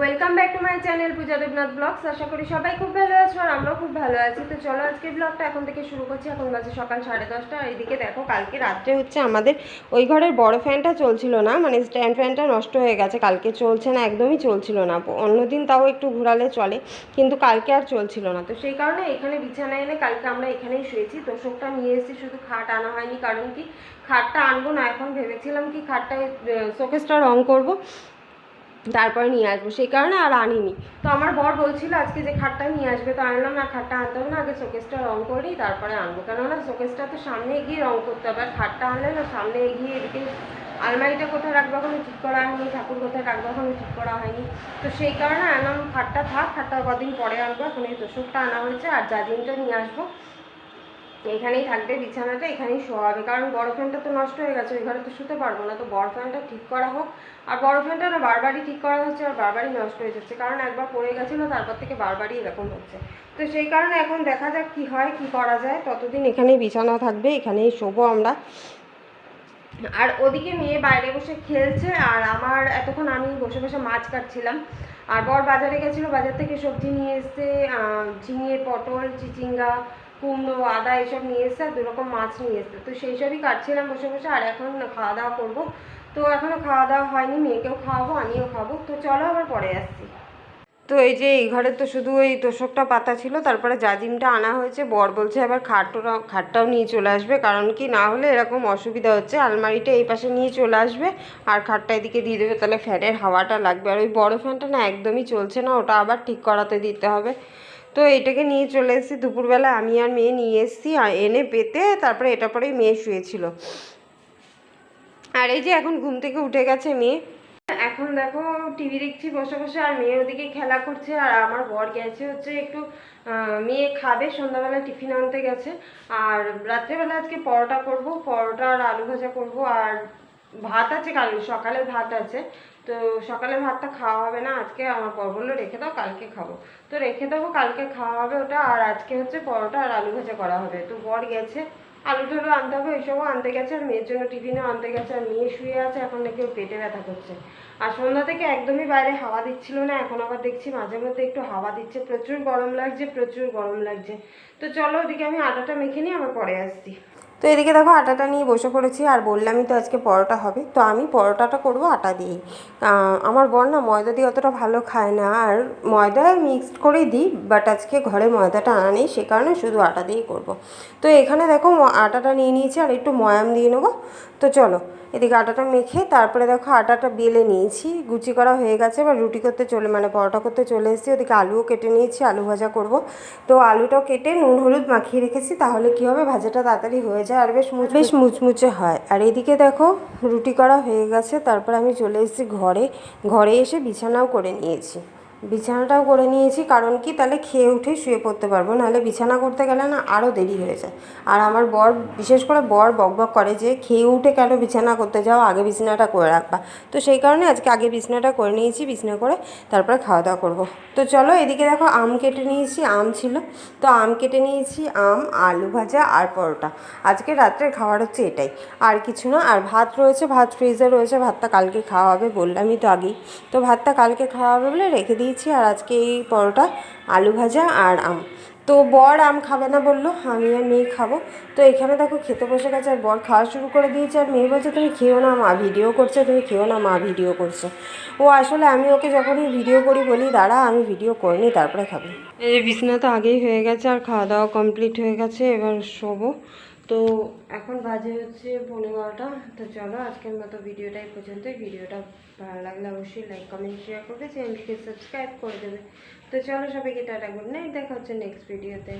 Welcome back to my channel Puja Debnath vlogs আশা করি সবাই খুব ভালো আছো আর আমরাও খুব ভালো আছি। তো চলো আজকে ব্লগটা এখন থেকে শুরু করছি। এখন বাজে সকাল সাড়ে দশটা। এদিকে দেখো, কালকে রাত্রে হচ্ছে আমাদের ওই ঘরের বড় ফ্যানটা চলছিল না। মানে স্ট্যান্ড ফ্যানটা নষ্ট হয়ে গেছে। কালকে চলছে না, একদমই চলছিল না। অন্যদিন তাও একটু ঘুরালে চলে, কিন্তু কালকে আর চলছিল না। তো সেই কারণে এখানে বিছানা এনে কালকে আমরা এখানেই শুয়েছি। তোষকটা নিয়ে এসেছি, শুধু খাট আনা হয়নি। কারণ কি, খাটটা আনব না। এখন ভেবেছিলাম কি, খাটটায় শোকেসটা রং করব। তারপরে নিয়ে আসব, সেই কারণে আর আনিনি। তো আমার বর বলছিল আজকে যে খাটটা নিয়ে আসবে, তো আনলাম না, খাটটা আনতে হবে না, আগে শোকেসটা রং করি তারপরে আনব। কেননা শোকেসটা তো সামনে এগিয়ে রং করতে হবে, আর খাটটা আনলে না সামনে এগিয়ে এদিকে আলমারিটা কোথায় রাখব এখনও ঠিক করা হয়নি, ঠাকুর কোথায় রাখব এখনও ঠিক করা হয়নি। তো সেই কারণে আনলাম, খাটটা থাক, খাটটা কদিন পরে আনব এখন এই তোষকটা আনা হয়েছে, আর জাজিমটা নিয়ে আসব এখানেই থাকবে, বিছানাটা এখানেই শোয়া হবে কারণ বড় ফ্যানটা তো নষ্ট হয়ে গেছে, ওই ঘরে তো শুতে পারব না। তো বড় ফ্যানটা ঠিক করা হোক। আর বড় ফ্যানটা না বারবারই ঠিক করা হচ্ছে আর বারবারই নষ্ট হয়ে যাচ্ছে। কারণ একবার পড়ে গেছিল, তারপর থেকে বারবারই এরকম হচ্ছে। তো সেই কারণে এখন দেখা যাক কি হয়, কি করা যায়। ততদিন এখানেই বিছানা থাকবে, এখানেই শোবো আমরা। আর ওদিকে মেয়ে বাইরে বসে খেলছে, আর আমার এতক্ষণ বসে মাছ কাটছিলাম। আর বর বাজারে গেছিল, বাজার থেকে সবজি নিয়ে এসছে ঝিঙে, পটল, চিচিঙ্গা, কুমড়ো, আদা এসব নিয়ে এসছে, আর দুরকম মাছ নিয়ে এসছে। তো সেই সবই কাটছিলাম বসে বসে, আর এখন খাওয়া দাওয়া করব। তো এখনও খাওয়া দাওয়া হয়নি, মেয়েকেও খাওয়াবো, আমিও খাব। তো চলো আবার পরে আসছি। তো এই যে এই ঘরে তো শুধু ওই তোষকটা পাতা ছিল, তারপরে জাজিমটা আনা হয়েছে, বর বলছে আবার খাটটা খাটটাও নিয়ে চলে আসবে, কারণ কি না হলে এরকম অসুবিধা হচ্ছে, আলমারিটা এই পাশে নিয়ে চলে আসবে, আর খাটটা এদিকে দিয়ে দেবে, তাহলে ফ্যানের হাওয়াটা লাগবে, আর ওই বড় ফ্যানটা না একদমই চলছে না, ওটা আবার ঠিক করাতে দিতে হবে। তো এটাকে নিয়ে চলে এসেছি, দুপুরবেলা আমি আর মেয়ে নিয়ে এসেছি, আর এনে পেতে তারপরে এটা পরেই মেয়ে শুয়েছিল। আর এই যে এখন ঘুম থেকে উঠে গেছে মেয়ে এখন দেখো টিভি দেখছি বসে বসে, আর মেয়ে ওদিকে খেলা করছে, আর আমার বর গেছে হচ্ছে একটু মেয়ে খাবে, সন্ধ্যাবেলা টিফিন আনতে গেছে। আর রাত্রেবেলা আজকে পরোটা করব, পরোটা আর আলু ভাজা করব, আর ভাত আছে কাল সকালে ভাত আছে। তো সকালে ভাতটা খাওয়া হবে না, আজকে আমার বর বলল, রেখে দাও, কালকে খাব। তো রেখে দেবো, কালকে খাওয়া হবে ওটা, আর আজকে হচ্ছে পরোটা আর আলু ভাজা করা হবে। তো বর গেছে আলু টালু আনতে হবে ওইসবও আনতে গেছে, আর মেয়ের জন্য টিফিনও আনতে গেছে, আর মেয়ে শুয়ে আছে, এখন নাকি ওর পেটে ব্যথা করছে। আর সন্ধ্যা থেকে একদমই বাইরে হাওয়া দিচ্ছিল না, এখন আবার দেখছি মাঝে মধ্যে একটু হাওয়া দিচ্ছে, প্রচুর গরম লাগছে, প্রচুর গরম লাগছে। তো চলো ওদিকে আমি আটাটা মেখে নিই আবার পরে আসছি। তো এদিকে দেখো আটাটা নিয়ে বসে পড়েছি আর বললামই তো আজকে পরোটা হবে। তো আমি পরোটাটা করব আটা দিয়েই আমার বর না ময়দা দিয়ে অতটা ভালো খায় না। আর ময়দা মিক্সড করেই দিই বাট আজকে ঘরে ময়দাটা আনা নেই, সে কারণে শুধু আটা দিয়েই করব। তো এখানে দেখো আটাটা নিয়ে নিয়েছি আর একটু ময়াম দিয়ে নেব। তো চলো এদিকে আটাটা মেখে তারপরে দেখো আটাটা বেলে নিয়েছি। গুচি করা হয়ে গেছে এবার রুটি করতে চলে মানে পরোটা করতে চলে এসেছি। ওদিকে আলুও কেটে নিয়েছি আলু ভাজা করব। তো আলুটাও কেটে নুন হলুদ মাখিয়ে রেখেছি তাহলে কি হবে? ভাজাটা তাড়াতাড়ি হয়ে যায় আর বেশ মুচ বেশ মুচমুচে হয়। আর এদিকে দেখো রুটি করা হয়ে গেছে তারপর আমি চলে এসেছি ঘরে। ঘরে এসে বিছানাও করে নিয়েছি। বিছানাটাও করে নিয়েছি, কারণ কি তাহলে খেয়ে উঠে শুয়ে পড়তে পারব, নাহলে বিছানা করতে গেলে না আরও দেরি হয়ে যায়। আর আমার বর, বিশেষ করে বর বকবক করে যে খেয়ে উঠে কেন বিছানা করতে যাও, আগে বিছানাটা করে রাখবা। তো সেই কারণে আজকে আগে বিছানাটা করে নিয়েছি, বিছানা করে তারপরে খাওয়া দাওয়া করব। তো চলো এদিকে দেখো আম কেটে নিয়েছি, আম ছিল। তো আম কেটে নিয়েছি, আম, আলু ভাজা আর পরোটা। আজকে রাত্রে খাবার হচ্ছে এটাই। আর কিছু না, আর ভাত রয়েছে, ভাত ফ্রিজে রয়েছে, ভাতটা কালকে খাওয়া হবে বললামই তো আগেই। তো ভাতটা কালকে খাওয়া হবে বলে রেখে দিয়েছি আর আজকে এই পরোটা, আলু ভাজা আর আম। তো বর আম খাবে না বলল, আমি আর মেয়ে খাব। তো এখানে দেখো খেতে বসে গেছে আর বর খাওয়া শুরু করে দিয়েছে আর মেয়ে বলছে, তুমি খেও না মা ভিডিও করছে, তুমি খেও না মা ভিডিও করছে। ও আসলে আমি ওকে যখনই ভিডিও করি বলি, দাঁড়া, আমি ভিডিও করে করিনি তারপরে খাব। এই বিছনা তো আগেই হয়ে গেছে আর খাওয়া দাওয়া কমপ্লিট হয়ে গেছে, এবার শোবো। তো এখন বাজে হচ্ছে পনেরো বারোটা। তো চলো আজকের মতো ভিডিওটাই পর্যন্ত ভিডিওটা ভালো লাগলে অবশ্যই লাইক কমেন্ট শেয়ার করবে। চ্যানেলটিকে সাবস্ক্রাইব করে দেবে। তো চলো সবাইকে টাটা গুড নাইট দেখা হচ্ছে নেক্সট ভিডিওতে